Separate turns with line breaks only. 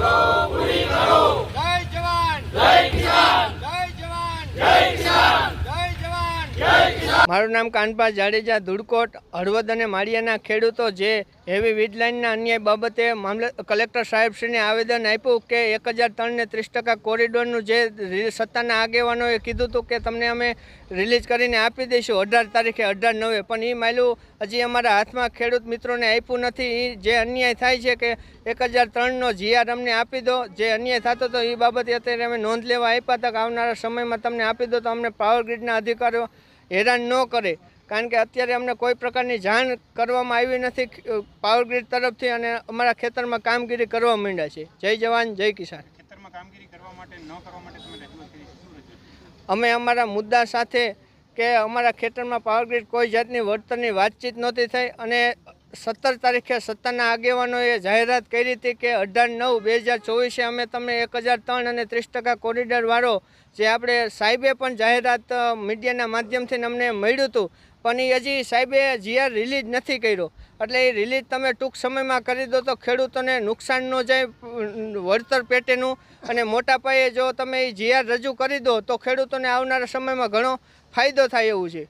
Lord. મારું નામ કાનપા જાડેજા ધુડકોટ, હળવદ અને માળિયાના ખેડૂતો જે હેવી વીજલાઇનના અન્યાય બાબતે મામલે, કલેક્ટર સાહેબશ્રીને આવેદન આપ્યું કે એક હજાર ત્રણને ત્રીસ ટકા કોરિડોરનું જે સત્તાના આગેવાનોએ કીધું હતું કે તમને અમે રિલીઝ કરીને આપી દઈશું અઢાર તારીખે અઢાર નવે. પણ એ માયલું હજી અમારા હાથમાં ખેડૂત મિત્રોને આપ્યું નથી. એ જે અન્યાય થાય છે કે એક હજાર ત્રણનો જીઆર અમને આપી દો, જે અન્યાય થતો હતો એ બાબતે અત્યારે અમે નોંધ લેવા આપ્યા હતા કે આવનારા સમયમાં તમને આપી દો તો અમને પાવર ગ્રીડના અધિકારીઓ હેરાન ન કરે. કારણ કે અત્યારે અમને કોઈ પ્રકારની જાણ કરવામાં આવી નથી પાવર ગ્રીડ તરફથી અને અમારા ખેતરમાં કામગીરી કરવા માંડ્યા છે. જય જવાન જય કિસાન.
ખેતરમાં કામગીરી કરવા માટે ન કરવા માટે તમે રજૂઆત કરી છે. શું રજૂઆત
અમે અમારા મુદ્દા સાથે કે અમારા ખેતરમાં પાવર ગ્રીડ કોઈ જાતની વળતરની વાતચીત નહોતી થઈ અને સત્તર તારીખે સત્તાના આગેવાનોએ જાહેરાત કરી હતી કે અઢાર નવ બે હજાર ચોવીસે અમે તમને એક હજાર ત્રણ અને ત્રીસ ટકા કોરિડરવાળો જે આપણે સાહેબે પણ જાહેરાત મીડિયાના માધ્યમથી અમને મળ્યું હતું. પણ એ હજી સાહેબે જીઆર રિલીઝ નથી કર્યો. એટલે એ રિલીઝ તમે ટૂંક સમયમાં કરી દો તો ખેડૂતોને નુકસાન ન જાય વળતર પેટેનું. અને મોટા પાયે જો તમે એ જીઆર રજૂ કરી દો તો ખેડૂતોને આવનારા સમયમાં ઘણો ફાયદો થાય એવું છે.